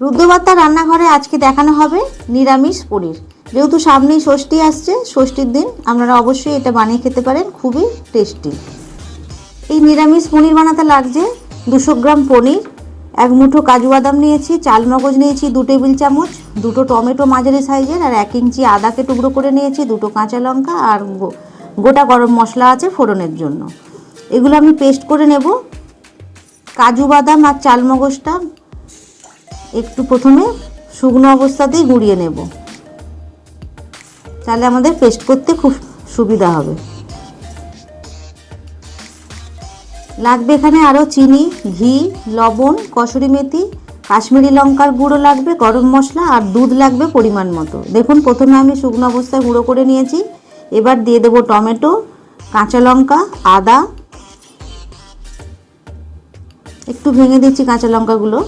রুদ্রবার্তা রান্নাঘরে আজকে দেখানো হবে নিরামিষ পনির। যেহেতু সামনেই ষষ্ঠী আসছে, ষষ্ঠীর দিন আপনারা অবশ্যই এটা বানিয়ে খেতে পারেন, খুবই টেস্টি। এই নিরামিষ পনির বানাতে লাগছে দুশো গ্রাম পনির, এক মুঠো কাজু বাদাম নিয়েছি, চাল মগজ নিয়েছি দু টেবিল চামচ, দুটো টমেটো মাঝারি সাইজের আর এক ইঞ্চি আদাকে টুকরো করে নিয়েছি, দুটো কাঁচা লঙ্কা আর গোটা গরম মশলা আছে ফোড়নের জন্য। এগুলো আমি পেস্ট করে নেব। কাজু বাদাম আর চাল মগজটা একটু প্রথমে শুকনো অবস্থাতেই গুঁড়িয়ে নেব। তাহলে আমাদের পেস্ট করতে খুব সুবিধা হবে। লাগবে এখানে আরও চিনি, ঘি, লবণ, কসুরি মেথি, কাশ্মীরি লঙ্কার গুঁড়ো লাগবে, গরম মশলা আর দুধ লাগবে পরিমাণ মতো। দেখুন, প্রথমে আমি শুকনো অবস্থায় গুঁড়ো করে নিয়েছি। এবার দিয়ে দেবো টমেটো, কাঁচা লঙ্কা, আদা। একটু ভেঙে দিচ্ছি কাঁচা লঙ্কাগুলো।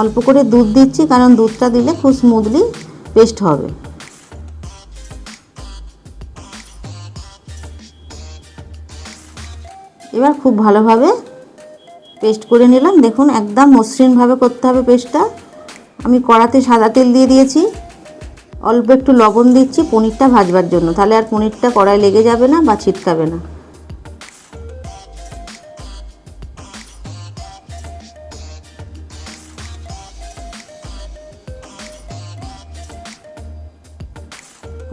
অল্প করে দুধ দিচ্ছি, কারণ দুধটা দিলে খুব স্মুথলি পেস্ট হবে। এবার খুব ভালোভাবে পেস্ট করে নিলাম। দেখুন, একদম মসৃণভাবে করতে হবে পেস্টটা আমি কড়াতে সাদা তেল দিয়ে দিয়েছি। অল্প একটু লবণ দিচ্ছি পনিরটা ভাজবার জন্য। তাহলে আর পনিরটা কড়ায় লেগে যাবে না বা ছিটকাবে না।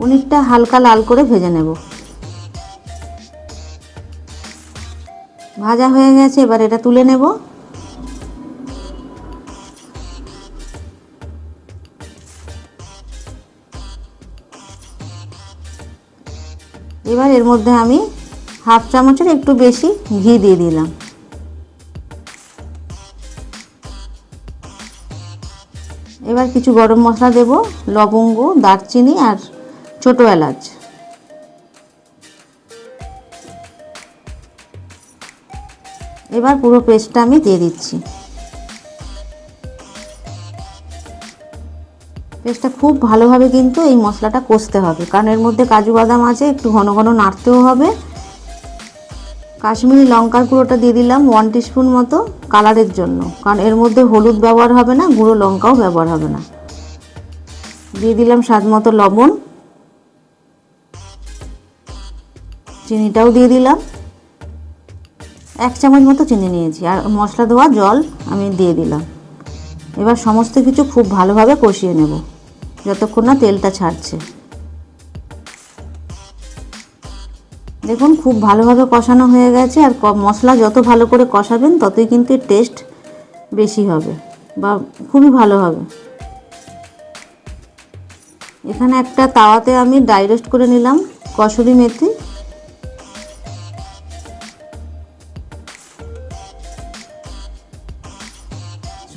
পনিরটা হালকা লাল করে ভেজে নেব। ভাজা হয়ে গেছে, এবার এটা তুলে নেব। এবার এর মধ্যে আমি হাফ চামচের একটু বেশি ঘি দিয়ে দিলাম। এবার কিছু গরম মশলা দেব, লবঙ্গ, দারচিনি আর ছোটো এলাচ। এবার পুরো পেস্টটা আমি দিয়ে দিচ্ছি। পেস্টটা খুব ভালোভাবে কিন্তু এই মশলাটা কষতে হবে, কারণ এর মধ্যে কাজু বাদাম আছে, একটু ঘন ঘন নাড়তেও হবে। কাশ্মীরি লঙ্কার গুঁড়োটা দিয়ে দিলাম ওয়ান টিস্পুন মতো কালারের জন্য, কারণ এর মধ্যে হলুদ ব্যবহার হবে না, গুঁড়ো লঙ্কাও ব্যবহার হবে না। দিয়ে দিলাম স্বাদ মতো লবণ। চিনিটাও দিয়ে দিলাম। এক চামচ মতো চিনি নিয়েছি আর মশলা দেওয়া জল আমি দিয়ে দিলাম। এবার সমস্ত কিছু খুব ভালোভাবে কষিয়ে নেব, যতক্ষণ না তেলটা ছাড়ছে। দেখুন, খুব ভালোভাবে কষানো হয়ে গেছে আর মশলা যত ভালো করে কষাবেন, ততই কিন্তু টেস্ট বেশি হবে বা খুবই ভালো হবে। এখানে একটা তাওয়াতে আমি ড্রাই রোস্ট করে নিলাম কসুরি মেথি।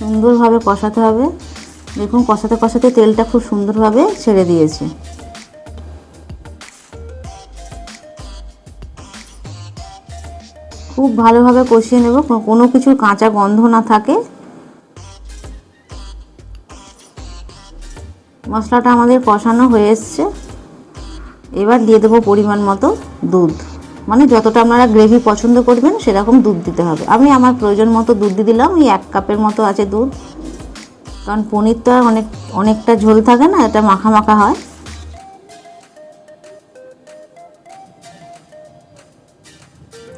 সুন্দরভাবে কষাতে হবে। দেখুন, কষাতে কষাতে তেলটা খুব সুন্দরভাবে ছেড়ে দিয়েছে। খুব ভালোভাবে কষিয়ে নেব, কোনো কিছুর কাঁচা গন্ধ না থাকে। মশলাটা আমাদের কষানো হয়ে এসছে। এবার দিয়ে দেবো পরিমাণ মতো দুধ। মানে যতটা আপনারা গ্রেভি পছন্দ করবেন, সেরকম দুধ দিতে হবে। আমি আমার প্রয়োজন মতো দুধ দিয়ে দিলাম এই এক কাপের মতো আছে দুধ। কারণ পনির পনিরটা অনেক, অনেকটা ঝোল থাকে না, এটা মাখা মাখা হয়।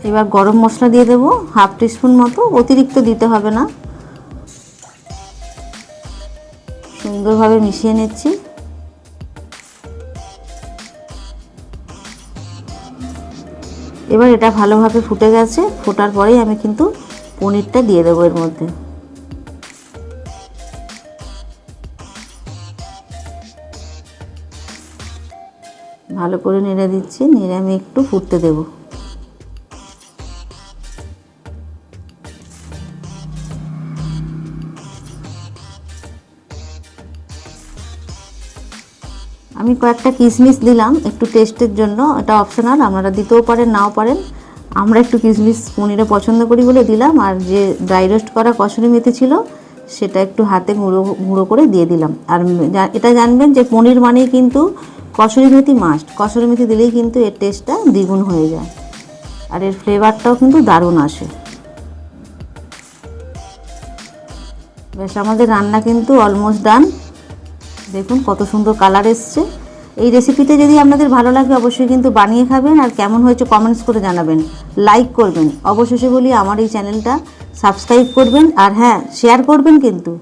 এবার গরম মশলা দিয়ে দেবো, হাফ টিস্পুন মতো, অতিরিক্ত দিতে হবে না। সুন্দরভাবে মিশিয়ে নিচ্ছি। এবার এটা ভালোভাবে ফুটে গেছে, ফোটার পরেই আমি কিন্তু পনিরটা দিয়ে দেবো এর মধ্যে। ভালো করে নেড়ে দিচ্ছি, নেড়ে আমি একটু ফুটতে দেবো। আমি কয়েকটা কিশমিশ দিলাম, একটু টেস্টের জন্য। এটা অপশনাল আপনারা দিতেও পারেন, নাও পারেন। আমরা একটু কিশমিশ পনিরে পছন্দ করি বলে দিলাম, আর যে ড্রাই রোস্ট করা কসুরি মেথি ছিল, সেটা একটু হাতে গুঁড়ো গুঁড়ো করে দিয়ে দিলাম। আর এটা জানবেন যে পনির মানেই কিন্তু কসুরি মেথি মাস্ট কসুরি মেথি দিলেই কিন্তু এর টেস্টটা দ্বিগুণ হয়ে যায়। আর এর ফ্লেভারটাও কিন্তু দারুণ আসে। বেশ, আমাদের রান্না কিন্তু অলমোস্ট ডান দেখুন, কত সুন্দর কালার এসছে। এই রেসিপিটা যদি আপনাদের ভালো লাগে, অবশ্যই কিন্তু বানিয়ে খাবেন। আর কেমন হয়েছে কমেন্টস করে জানাবেন। লাইক করবেন। অবশেষে বলি, আমার এই চ্যানেলটা সাবস্ক্রাইব করবেন। আর হ্যাঁ শেয়ার করবেন কিন্তু।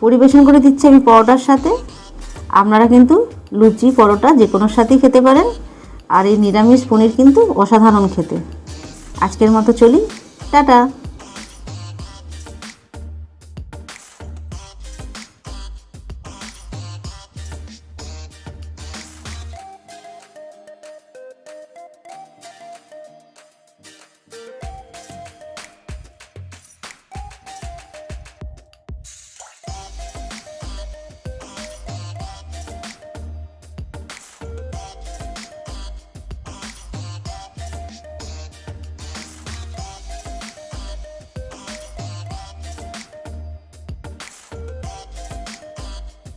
পরিবেশন করে দিচ্ছি আমি পরোটার সাথে। আপনারা কিন্তু লুচি, পরোটা যে কোনোর সাথেই খেতে পারেন। আর এই নিরামিষ পনির কিন্তু অসাধারণ খেতে। আজকের মতো চলি। টাটা।